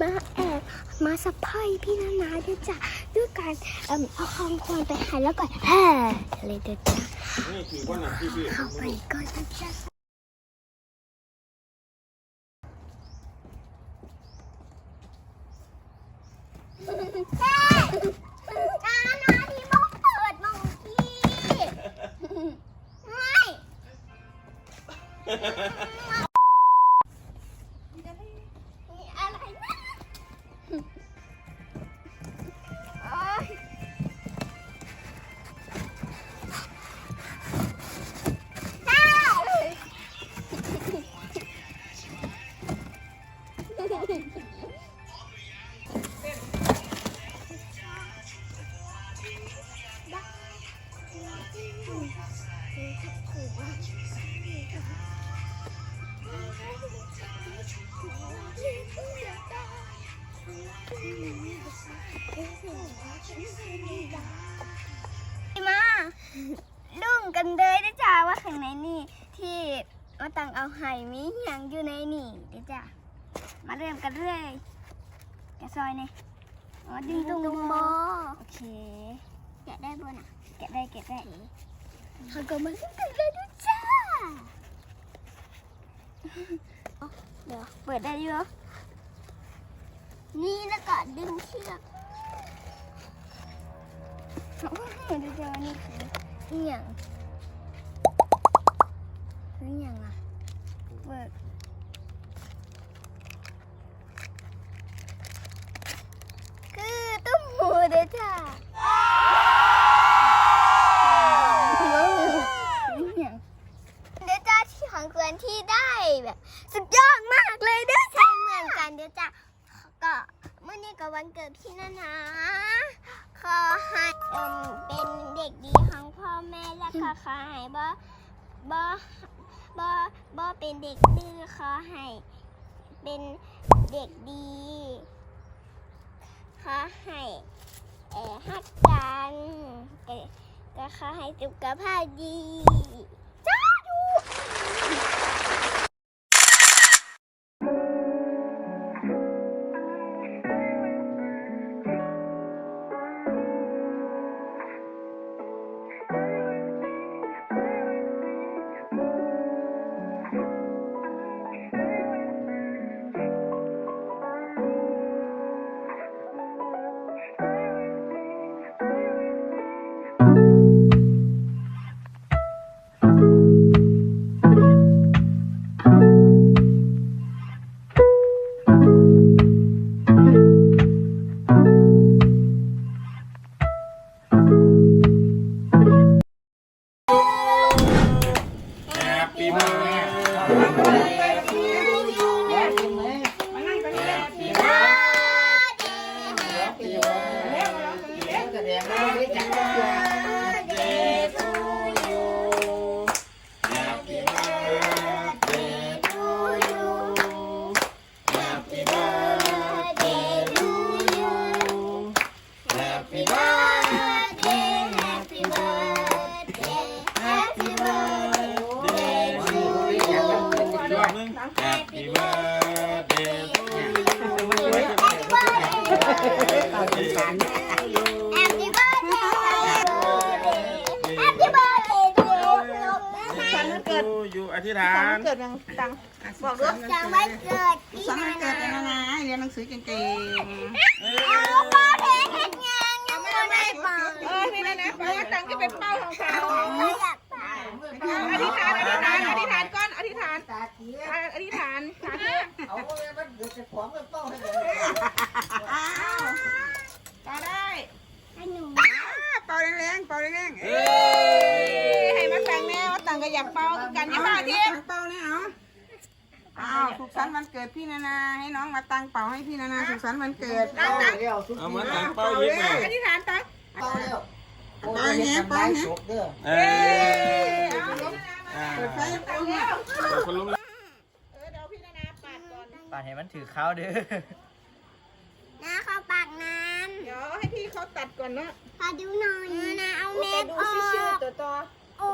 มาแอบมาสะพายพี่นานาด้วยจ้ะด้วยการเอ่มเอาของควรไปหายแล้วก็แห่เลยเด้อจ้ะนี่คือว่าหนักที่พี่เข้าไปก็จะ มาลุ่งกันเลยนะจ๊ะว่าข้างในนี่ที่มาตังเอาไห่มีหยังอยู่ในนี่ด้จ้ะมาเริ่มกันเลยแกะซอยนี่อ๋อดึงตุงบอเค แกะได้บนอะ แกะ ได้แกะได้เขาก็มาเล่นกันเลยด้วยจ้า เดี๋ยวเปิดได้อยู่เหรอนี่แล้วก็ดึงเชือกโอ้ยดูเจอนี่คืออีหยังคืออีหยังอะเบิกคือตุ้มหูเด้อจ้าอีหยังเด้อจ้าที่ของเกลือนที่ได้ แบบสุดยอดมากเลยเด้อใช่เหมือนกันเด้อจ้าก็เมื่อนี้ก็วันเกิดพี่นานาขอให้เอิมเป็นเด็กดีของพ่อแม่และขอขอให้บ่บ่บ่บ่เป็นเด็กดื้อขอให้เป็นเด็กดีขอให้เอ่อฮักกันก็ขอให้สุขภาพดีจ้าดู Happy birthday to Happy birthday Happy birthday to you you you อธิษฐาสอนนเกิดยังตังบอกด้วยจะไม่เกิดพี่สอนนาเกินาดยังไงเรียนหนังสือเก่งเอาพ่อเพชรเห็นยังยังไม่ได้เป่าๆเออนี่นะนะเพราะว่าตังจะเป็นเป้าของเขาไม่อยากเป่าอธิษฐานอธิษฐานอธิษฐานก่อนอธิษฐานอธิษฐานสาธุ อ้าวต่อได้ให้หนูเป่าแรงๆเป่าแรงๆเอ้ให้มาแต่งแนวตังก็อยากเป่ากันยี่ห้อที่เป่าเนี่ยเอาอ้าวสุขสันต์วันเกิดพี่นานาให้น้องมาตังเป่าให้พี่นานาสุขสันต์วันเกิดตังตังเอามาตั้งเป้ายิ้มหน่อยอธิษฐานตังเป้าแล้วเป่าแง่เป่าแง่สุกเด้อเอเอ้ยเอาอ่าเปิดไฟเป่าแง่เปิดพัดลม ก่อนปาดให้มันถือข้าวเด้อน้าเข้าปากน้เดี๋ยวให้พี่เขาตัดก่อนเนาะำพอดูหน่อยนะเอาโอ้เม็แต่ดดูออชื่อกตัวต่อ โอ้